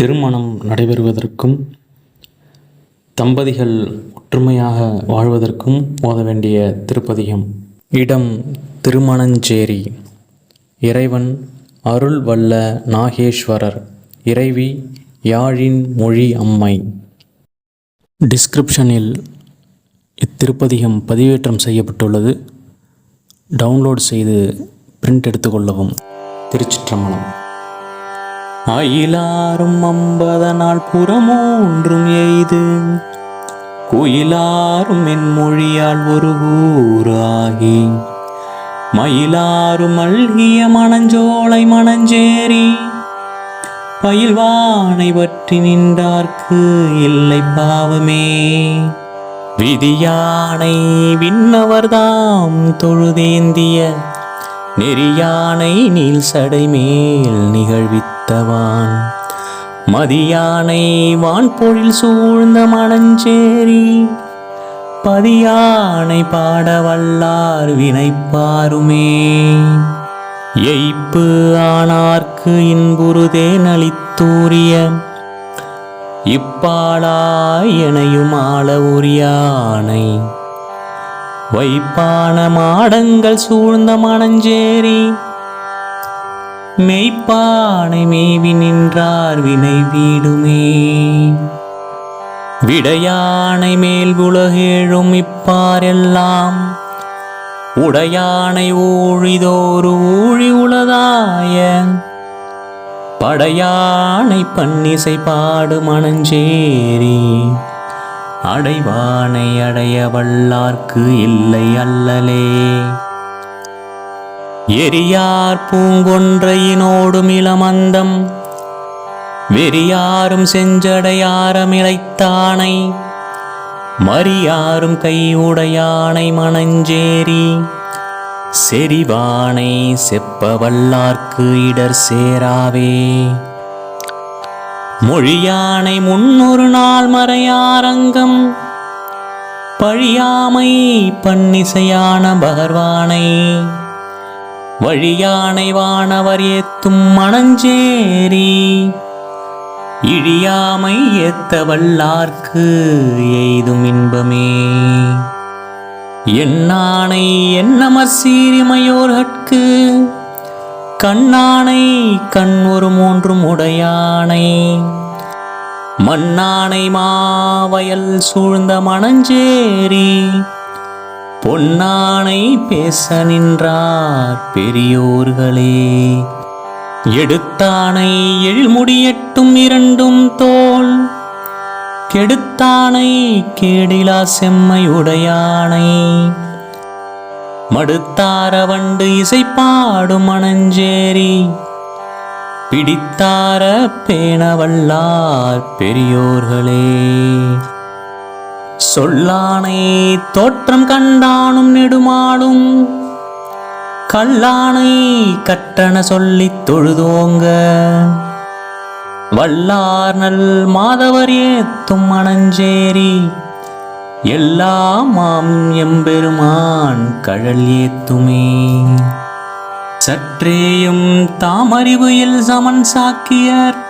திருமணம் நடைபெறுவதற்கும் தம்பதிகள் ஒற்றுமையாக வாழ்வதற்கும் ஓத வேண்டிய திருப்பதிகம் இடம் திருமணஞ்சேரி. இறைவன் அருள் வல்ல நாகேஸ்வரர். இறைவி யாழின் மொழி அம்மை. டிஸ்கிரிப்ஷனில் இத்திருப்பதிகம் பதிவேற்றம் செய்யப்பட்டுள்ளது. டவுன்லோட் செய்து பிரிண்ட் எடுத்துக்கொள்ளவும் திருச்சிற்றம்பலம். அயிலாரும் அம்பதனால் புறமூன்றும் எய்து. குயிலாரும் என் மொழியால் ஒரு ஊராகி. மயிலாரும் அல்கிய மணஞ்சோலை மணஞ்சேரி. பயில்வானை பற்றி நின்றார்க்கு இல்லை பாவமே. விதியானை விண்ணவர்தாம் தொழுதேந்திய. நெறியானை நீல் சடை மேல் நிகழ்வித்தவான் மதியானை வான்பொழில் சூழ்ந்த மணஞ்சேரி பதியானை பாட வல்லார் வினைப்பாருமே. எய்ப்பு ஆனார்க்கு இன்புறுதே நலித்தூரிய இப்பாளாய் எனையும் ஆள உரியானை. வைப்பான மாடங்கள் சூழ்ந்த மணஞ்சேரி மெய்ப்பானை மேவி நின்றார் வினை வீடுமே. விடையானை மேல் உலகேழும் இப்பாரெல்லாம். உடையானை ஊழிதோறு ஊழி உளதாய. படையானை பன்னிசை பாடு மணஞ்சேரி. அடைவானை அடைய வல்லார்க்கு இல்லை அல்லலே. எரியார் பூங்கொன்றையினோடும் இளமந்தம். வெறியாரும் செஞ்சடையாரமிழைத்தானை மரியாரும் கையுடையானை மணஞ்சேரி. செறிவானை செப்பவல்லார்க்கு இடர் சேராவே. மொழியானை முன்னொரு நாள் மறையாரங்கம். பழியாமை பன்னிசையான பகர்வானை. வழியானை வானவர் ஏத்தும் மணஞ்சேரி இழியாமை ஏத்த வல்லார்க்கு எய்தும் இன்பமே. எண்ணானை என்னமர் சீரிமையோர்கட்கு கண்ணானை கண் ஒரு மூன்றும் உடையானை மண்ணானை மாவயல் சூழ்ந்த மணஞ்சேரி பொன்னானை பேச நின்றார் பெரியோர்களே. எடுத்தானை எழில்முடியட்டும் இரண்டும் தோல். கெடுத்தானை கேடிலா செம்மை உடையானை மடுத்தார வண்டு இசைப்பாடும் மணஞ்சேரி. பிடித்தார பேணவல்லார் பெரியோர்களே. சொல்லானை தோற்றம் கண்டானும் நெடுமாடும். கல்லானை கற்றன சொல்லித் தொழுதோங்க. வல்லார் நல் மாதவர் ஏத்தும் மணஞ்சேரி. எல்லாமாம் எம்பெருமான் கழல் ஏத்துமே. சற்றேயும் தாமறிவு இல் சமன் சாக்கியர்.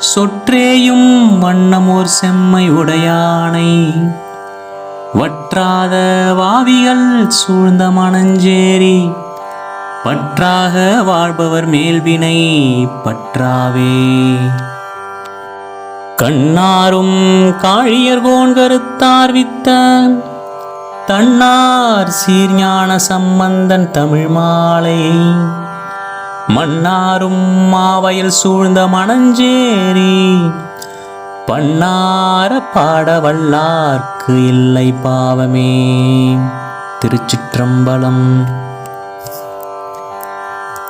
சொற்றேயும் வண்ணமோர் செம்மை உடையானை. வற்றாத வாவிகள் சூழ்ந்த மணஞ்சேரி. பற்றாக வாழ்பவர் மேல்வினை பற்றாவே. கண்ணாரும் காழியர்கோன் கருத்தார் வித்த. தன்னார் சீர்ஞான சம்பந்தன் தமிழ் மாலை. மன்னாரும் மாவையில் சூழ்ந்த மணஞ்சேரி பண்ணார பாட வல்லார்க்கு இல்லை பாவமே. திருச்சிற்றம்பலம்